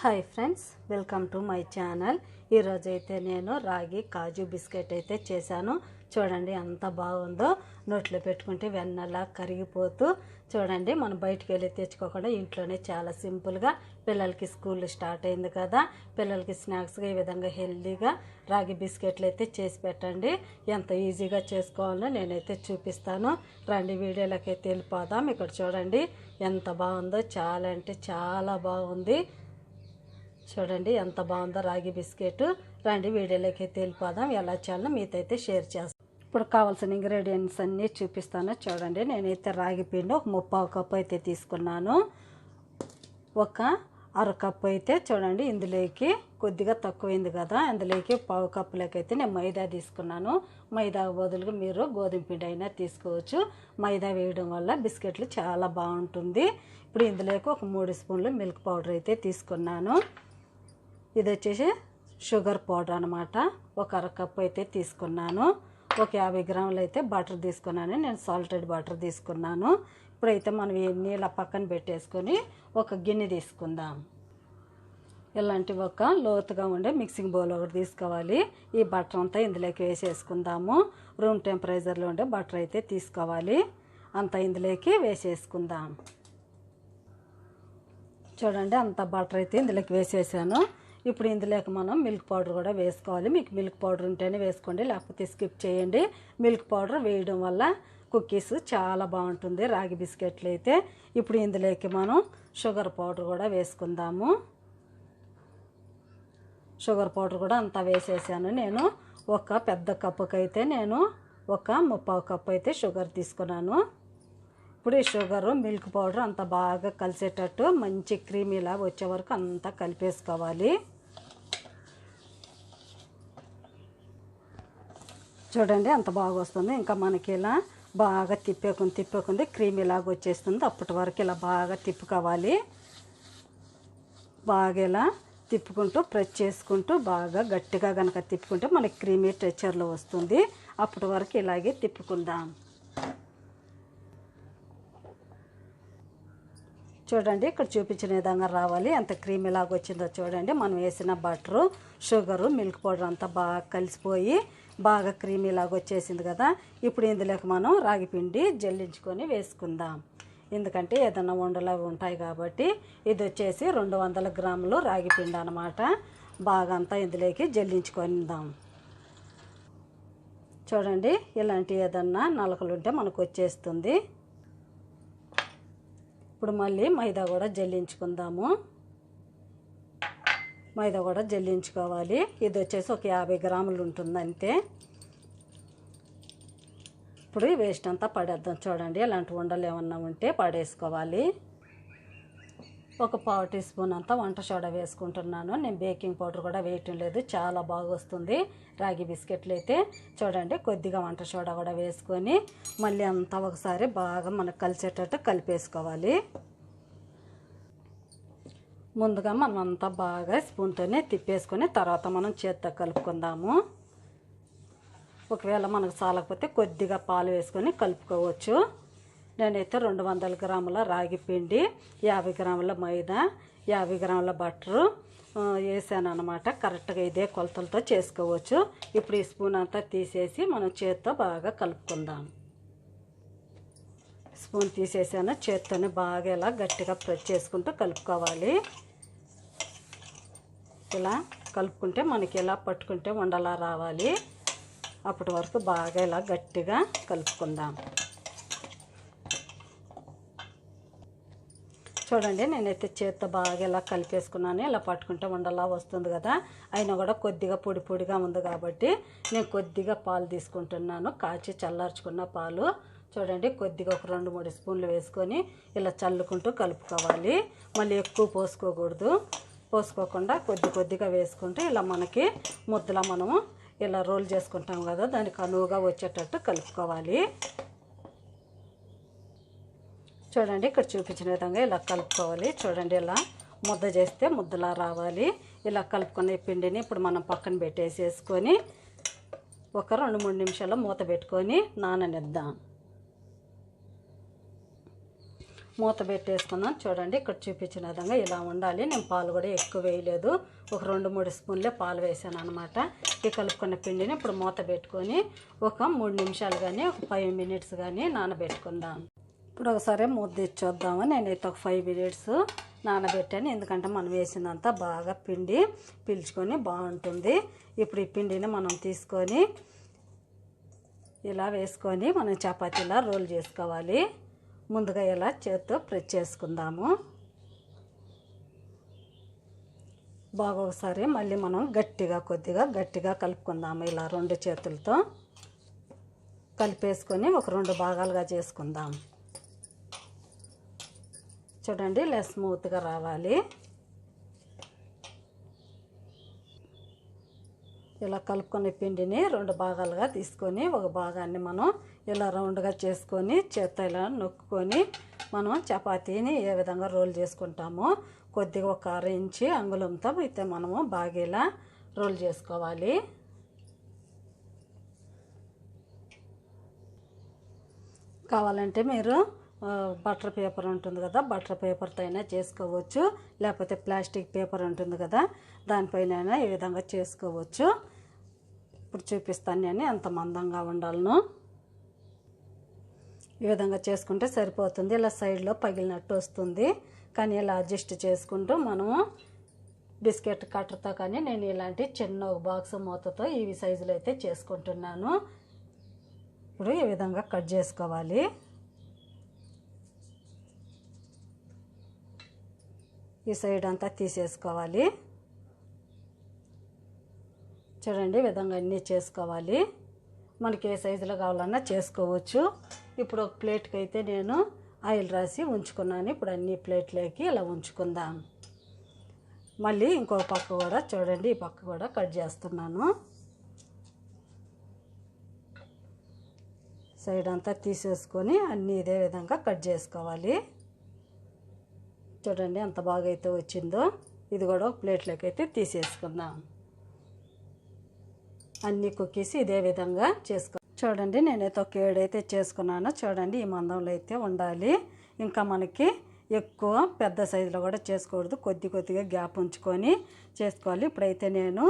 Hi friends welcome to my channel ఈరోజు అయితే నేను రాగి కాజు బిస్కెట్ అయితే చేశాను. చూడండి ఎంత బాగుందో. నోట్లో పెట్టుకుంటే వెన్నలా కరిగిపోతూ చూడండి మనం బయటికి వెళ్ళి తెచ్చుకోకుండా ఇంట్లోనే చాలా సింపుల్గా పిల్లలకి స్కూల్ స్టార్ట్ అయింది కదా. పిల్లలకి స్నాక్స్గా ఈ విధంగా హెల్దీగా రాగి బిస్కెట్లు అయితే చేసి పెట్టండి. ఎంత ఈజీగా చేసుకోవాలో నేనైతే చూపిస్తాను. రండి వీడియోలకైతే వెళ్ళిపోదాం. ఇక్కడ చూడండి ఎంత బాగుందో. చాలా అంటే చాలా బాగుంది. చూడండి ఎంత బాగుందో రాగి బిస్కెట్. రండి వీడియోలోకి అయితే వెళ్ళిపోదాం. ఎలా చేయాలో మీతో అయితే షేర్ చేస్తాను. ఇప్పుడు కావాల్సిన ఇంగ్రీడియంట్స్ అన్నీ చూపిస్తాను. చూడండి నేనైతే రాగి పిండి ఒక ముప్పావు కప్పు అయితే తీసుకున్నాను. ఒక అరకప్పు అయితే చూడండి ఇందులోకి కొద్దిగా తక్కువైంది కదా ఇందులోకి పావు కప్పులకైతే అయితే నేను మైదా తీసుకున్నాను. మైదా బదులుగా మీరు గోధుమ పిండి అయినా తీసుకోవచ్చు. మైదా వేయడం వల్ల బిస్కెట్లు చాలా బాగుంటుంది. ఇప్పుడు ఇందులోకి ఒక మూడు స్పూన్లు మిల్క్ పౌడర్ అయితే తీసుకున్నాను. ఇది వచ్చేసి షుగర్ పౌడర్ అనమాట ఒక అర కప్పు అయితే తీసుకున్నాను. ఒక యాభై గ్రాములు అయితే బటర్ తీసుకున్నాను. నేను సాల్టెడ్ బటర్ తీసుకున్నాను. ఇప్పుడైతే మనం ఈ నీళ్ళ పక్కన పెట్టేసుకొని ఒక గిన్నె తీసుకుందాం. ఇలాంటి ఒక లోతుగా ఉండే మిక్సింగ్ బౌల్ ఒకటి తీసుకోవాలి. ఈ బటర్ అంతా ఇందులోకి వేసేసుకుందాము. రూమ్ టెంపరేచర్లో ఉండే బటర్ అయితే తీసుకోవాలి. అంతా ఇందులోకి వేసేసుకుందాం. చూడండి అంత బటర్ అయితే ఇందులోకి వేసేసాను. ఇప్పుడు ఇందులోకి మనం మిల్క్ పౌడర్ కూడా వేసుకోవాలి. మీకు మిల్క్ పౌడర్ ఉంటేనే వేసుకోండి లేకపోతే స్కిప్ చేయండి. మిల్క్ పౌడర్ వేయడం వల్ల కుక్కీస్ చాలా బాగుంటుంది రాగి బిస్కెట్లు అయితే. ఇప్పుడు ఇందులోకి మనం షుగర్ పౌడర్ కూడా వేసుకుందాము. షుగర్ పౌడర్ కూడా అంతా వేసేసాను. నేను ఒక పెద్ద కప్పుకి అయితే నేను ఒక ముప్పావు కప్పు అయితే షుగర్ తీసుకున్నాను. ఇప్పుడు ఈ షుగరు మిల్క్ పౌడర్ అంత బాగా కలిసేటట్టు మంచి క్రీమీలా వచ్చే వరకు అంతా కలిపేసుకోవాలి. చూడండి అంత బాగా వస్తుంది ఇంకా మనకి ఇలా బాగా తిప్పేకుంది తిప్పేకుంది క్రీమ్ ఇలాగ వచ్చేస్తుంది. అప్పటి వరకు ఇలా బాగా తిప్పుకోవాలి. బాగా ఇలా తిప్పుకుంటూ ప్రెస్ చేసుకుంటూ బాగా గట్టిగా కనుక తిప్పుకుంటే మనకి క్రీమీ టెక్చర్లో వస్తుంది. అప్పటి వరకు ఇలాగే తిప్పుకుందాం. చూడండి ఇక్కడ చూపించిన విధంగా రావాలి. ఎంత క్రీమ్ ఇలాగ వచ్చిందో చూడండి. మనం వేసిన బటరు షుగరు మిల్క్ పౌడర్ అంతా బాగా కలిసిపోయి బాగా క్రీమ్ ఇలాగ వచ్చేసింది కదా. ఇప్పుడు ఇందులోకి మనం రాగిపిండి జల్లించుకొని వేసుకుందాం. ఎందుకంటే ఏదైనా వండలు అవి ఉంటాయి కాబట్టి ఇది వచ్చేసి రెండు వందల గ్రాములు రాగిపిండి అనమాట బాగా అంతా ఇందులోకి జల్లించుకుందాం. చూడండి ఇలాంటి ఏదన్నా నలకలుంటే మనకు వచ్చేస్తుంది. ఇప్పుడు మళ్ళీ మైదా కూడా జల్లించుకుందాము. మైదా కూడా జల్లించుకోవాలి. ఇది వచ్చేసి ఒక యాభై గ్రాములు ఉంటుంది అంతే. ఇప్పుడు వేస్ట్ అంతా పడేద్దాం. చూడండి ఇలాంటి ఉండలు ఏమన్నా ఉంటే పడేసుకోవాలి. ఒక పావు టీ స్పూన్ అంతా వంట సోడా వేసుకుంటున్నాను. నేను బేకింగ్ పౌడర్ కూడా వేయటం లేదు. చాలా బాగా వస్తుంది రాగి బిస్కెట్లు అయితే చూడండి కొద్దిగా వంట సోడా కూడా వేసుకొని మళ్ళీ అంతా ఒకసారి బాగా మనకు కలిసేటట్టు కలిపేసుకోవాలి. ముందుగా మనం అంతా బాగా స్పూన్తోనే తిప్పేసుకొని తర్వాత మనం చేత్తో కలుపుకుందాము. ఒకవేళ మనకు చాలకపోతే కొద్దిగా పాలు వేసుకొని కలుపుకోవచ్చు. నేనైతే రెండు వందల గ్రాముల రాగి పిండి యాభై గ్రాముల మైదా యాభై గ్రాముల బట్టరు వేసాను అనమాట కరెక్ట్గా ఇదే కొలతలతో చేసుకోవచ్చు. ఇప్పుడు ఈ స్పూన్ అంతా తీసేసి మనం చేత్తో బాగా కలుపుకుందాం. స్పూన్ తీసేసాను. చేత్తోనే బాగా ఇలా గట్టిగా ప్రెస్ చేసుకుంటూ కలుపుకోవాలి. ఇలా కలుపుకుంటే మనకి ఇలా పట్టుకుంటే ఉండలా రావాలి. అప్పటి వరకు బాగా ఇలా గట్టిగా కలుపుకుందాం. చూడండి నేనైతే చేత్తో బాగా ఇలా కలిపేసుకున్నాను. ఇలా పట్టుకుంటే ఉండలా వస్తుంది కదా. అయినా కూడా కొద్దిగా పొడి పొడిగా ఉంది కాబట్టి నేను కొద్దిగా పాలు తీసుకుంటున్నాను. కాచి చల్లార్చుకున్న పాలు. చూడండి కొద్దిగా ఒక రెండు మూడు స్పూన్లు వేసుకొని ఇలా చల్లుకుంటూ కలుపుకోవాలి. మళ్ళీ ఎక్కువ పోసుకోకూడదు. పోసుకోకుండా కొద్ది కొద్దిగా వేసుకుంటే ఇలా మనకి ముద్దలా మనము ఇలా రోల్ చేసుకుంటాం కదా. దానికి అనువుగా వచ్చేటట్టు కలుపుకోవాలి. చూడండి ఇక్కడ చూపించిన విధంగా ఇలా కలుపుకోవాలి. చూడండి ఇలా ముద్ద చేస్తే ముద్దలా రావాలి. ఇలా కలుపుకునే పిండిని ఇప్పుడు మనం పక్కన పెట్టేసేసుకొని ఒక రెండు మూడు నిమిషాలు మూత పెట్టుకొని నాననిద్దాం. మూత పెట్టేసుకుందాం చూడండి ఇక్కడ చూపించిన విధంగా ఇలా ఉండాలి. నేను పాలు కూడా ఎక్కువ వేయలేదు. ఒక రెండు మూడు స్పూన్లే పాలు వేసాను అనమాట ఈ కలుపుకున్న పిండిని ఇప్పుడు మూత పెట్టుకొని ఒక మూడు నిమిషాలు కానీ ఒక ఫైవ్ మినిట్స్ కానీ నానబెట్టుకుందాం. ఇప్పుడు ఒకసారి మూత తెచ్చొద్దాము. నేనైతే ఒక ఫైవ్ మినిట్స్ నానబెట్టాను. ఎందుకంటే మనం వేసినంత బాగా పిండి పీల్చుకొని బాగుంటుంది. ఇప్పుడు ఈ పిండిని మనం తీసుకొని ఇలా వేసుకొని మనం చపాతీలా రోల్ చేసుకోవాలి. ముందుగా ఇలా చేత్తో ప్రెస్ చేసుకుందాము. బాగా ఒకసారి మళ్ళీ మనం గట్టిగా కొద్దిగా గట్టిగా కలుపుకుందాము ఇలా రెండు చేతులతో. కలిపేసుకొని ఒక రెండు భాగాలుగా చేసుకుందాం. చూడండి ఇలా స్మూత్గా రావాలి. ఇలా కలుపుకునే పిండిని రెండు భాగాలుగా తీసుకొని ఒక భాగాన్ని మనం ఇలా రౌండ్గా చేసుకొని చేత్తో ఇలా నొక్కుకొని మనం చపాతీని ఏ విధంగా రోల్ చేసుకుంటామో కొద్దిగా ఒక అర ఇంచి అంగుళంతో అయితే మనము బాగా ఇలా రోల్ చేసుకోవాలి. కావాలంటే మీరు బటర్ పేపర్ ఉంటుంది కదా బటర్ పేపర్తో అయినా చేసుకోవచ్చు. లేకపోతే ప్లాస్టిక్ పేపర్ ఉంటుంది కదా దానిపైన ఈ విధంగా చేసుకోవచ్చు. ఇప్పుడు చూపిస్తాను నేను ఎంత మందంగా ఉండాలను. ఈ విధంగా చేసుకుంటే సరిపోతుంది. ఇలా సైడ్లో పగిలినట్టు వస్తుంది. కానీ ఇలా అడ్జస్ట్ చేసుకుంటూ మనము బిస్కెట్ కట్టర్తో కానీ నేను ఇలాంటి చిన్న ఒక బాక్స్ మూతతో ఈ సైజులో అయితే చేసుకుంటున్నాను. ఇప్పుడు ఈ విధంగా కట్ చేసుకోవాలి. ఈ సైడ్ అంతా తీసేసుకోవాలి. చూడండి విధంగా అన్నీ చేసుకోవాలి. మనకి ఏ సైజులో కావాలన్నా చేసుకోవచ్చు. ఇప్పుడు ఒక ప్లేట్కి అయితే నేను ఆయిల్ రాసి ఉంచుకున్నాను. ఇప్పుడు అన్ని ప్లేట్లోకి ఇలా ఉంచుకుందాం. మళ్ళీ ఇంకో పక్క కూడా చూడండి ఈ పక్క కూడా కట్ చేస్తున్నాను. సైడ్ అంతా తీసేసుకొని అన్నీ ఇదే విధంగా కట్ చేసుకోవాలి. చూడండి ఎంత బాగా అయితే వచ్చిందో. ఇది కూడా ఒక ప్లేట్లోకి అయితే తీసేసుకుందాం. అన్ని కుక్కీస్ ఇదే విధంగా చేసుకో చూడండి నేనైతే ఒక ఏడైతే చేసుకున్నాను. చూడండి ఈ మందంలో అయితే ఉండాలి. ఇంకా మనకి ఎక్కువ పెద్ద సైజులో కూడా చేసుకోకూడదు. కొద్ది కొద్దిగా గ్యాప్ ఉంచుకొని చేసుకోవాలి. ఇప్పుడైతే నేను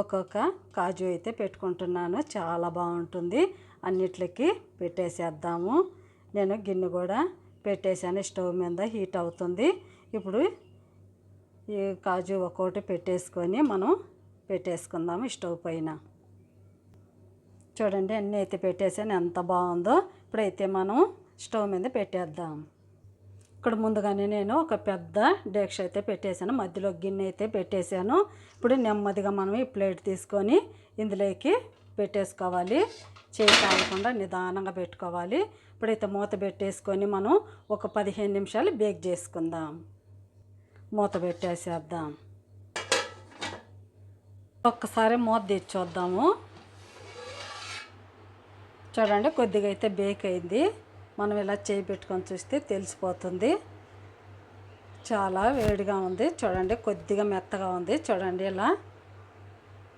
ఒక్కొక్క కాజు అయితే పెట్టుకుంటున్నాను. చాలా బాగుంటుంది. అన్నిట్లకి పెట్టేసేద్దాము. నేను గిన్నె కూడా పెట్టేశాను. స్టవ్ మీద హీట్ అవుతుంది. ఇప్పుడు ఈ కాజు ఒక్కొక్కటి పెట్టేసుకొని మనం పెట్టేసుకుందాము స్టవ్ పైన. చూడండి అన్నీ అయితే పెట్టేసాను ఎంత బాగుందో ఇప్పుడైతే మనం స్టవ్ మీద పెట్టేద్దాం. ఇక్కడ ముందుగానే నేను ఒక పెద్ద డేక్ష అయితే పెట్టేశాను. మధ్యలో గిన్నె అయితే పెట్టేశాను. ఇప్పుడు నెమ్మదిగా మనం ఈ ప్లేట్ తీసుకొని ఇందులోకి పెట్టేసుకోవాలి. చేయి నిదానంగా పెట్టుకోవాలి. ఇప్పుడైతే మూత పెట్టేసుకొని మనం ఒక పదిహేను నిమిషాలు బేక్ చేసుకుందాం. మూత పెట్టేసేద్దాం. ఒక్కసారి మూత తెచ్చి చూద్దాము. చూడండి కొద్దిగా అయితే బేక్ అయింది. మనం ఇలా చేయి పెట్టుకొని చూస్తే తెలిసిపోతుంది. చాలా వేడిగా ఉంది. చూడండి కొద్దిగా మెత్తగా ఉంది. చూడండి ఇలా.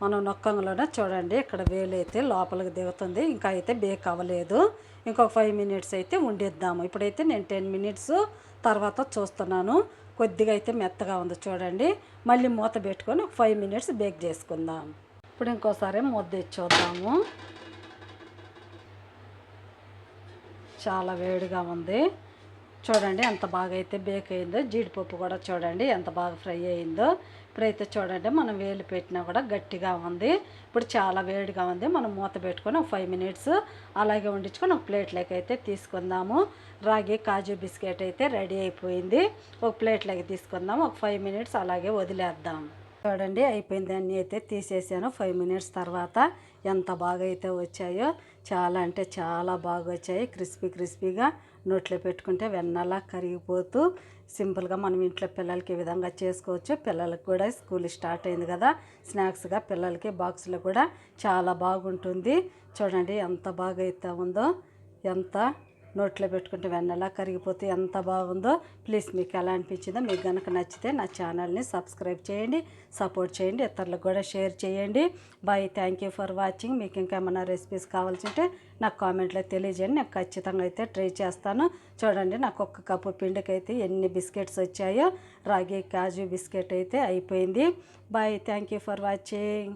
మనం నొక్కంలోనే చూడండి ఇక్కడ వేలు అయితే లోపలికి దిగుతుంది. ఇంకా అయితే బేక్ అవ్వలేదు. ఇంకొక ఫైవ్ మినిట్స్ అయితే ఉండేద్దాము. ఇప్పుడైతే నేను టెన్ మినిట్స్ తర్వాత చూస్తున్నాను. కొద్దిగా అయితే మెత్తగా ఉంది చూడండి. మళ్ళీ మూత పెట్టుకొని ఒక ఫైవ్ మినిట్స్ బేక్ చేసుకుందాం. ఇప్పుడు ఇంకోసారి మూత తెచ్చి చూద్దాము. చాలా వేడిగా ఉంది. చూడండి ఎంత బాగా అయితే బేక్ అయిందో జీడిపప్పు కూడా చూడండి ఎంత బాగా ఫ్రై అయిందో. ఇప్పుడైతే చూడండి మనం వేలు పెట్టినా కూడా గట్టిగా ఉంది. ఇప్పుడు చాలా వేడిగా ఉంది. మనం మూత పెట్టుకొని ఒక ఫైవ్ మినిట్స్ అలాగే వండించుకొని ఒక ప్లేట్లోకి అయితే తీసుకుందాము. రాగి కాజు బిస్కెట్ అయితే రెడీ అయిపోయింది. ఒక ప్లేట్లోకి తీసుకుందాము. ఒక ఫైవ్ మినిట్స్ అలాగే వదిలేద్దాం. చూడండి అయిపోయింది. అన్నీ అయితే తీసేసాను. ఫైవ్ మినిట్స్ తర్వాత ఎంత బాగా అయితే వచ్చాయో. చాలా అంటే చాలా బాగా వచ్చాయి. క్రిస్పీ క్రిస్పీగా నోట్లో పెట్టుకుంటే వెన్నలా కరిగిపోతూ సింపుల్గా మనం ఇంట్లో పిల్లలకి ఈ విధంగా చేసుకోవచ్చు. పిల్లలకు కూడా స్కూల్ స్టార్ట్ అయింది కదా. స్నాక్స్గా పిల్లలకి బాక్స్లో కూడా చాలా బాగుంటుంది. చూడండి ఎంత బాగా అయితే ఉందో ఎంత నోట్లో పెట్టుకుంటే వెన్నలా కరిగిపోతే ఎంత బాగుందో. ప్లీజ్ మీకు ఎలా అనిపించిందో మీకు కనుక నచ్చితే నా ఛానల్ని సబ్స్క్రైబ్ చేయండి సపోర్ట్ చేయండి ఇతరులకు కూడా షేర్ చేయండి. Bye thank you for watching. మీకు ఇంకా ఏమైనా రెసిపీస్ కావాల్సి ఉంటే నాకు కామెంట్లో తెలియజేయండి. నేను ఖచ్చితంగా అయితే ట్రై చేస్తాను. చూడండి నాకు ఒక్క కప్పు పిండికి అయితే ఎన్ని బిస్కెట్స్ వచ్చాయో. రాగి కాజు బిస్కెట్ అయితే అయిపోయింది. Bye thank you for watching.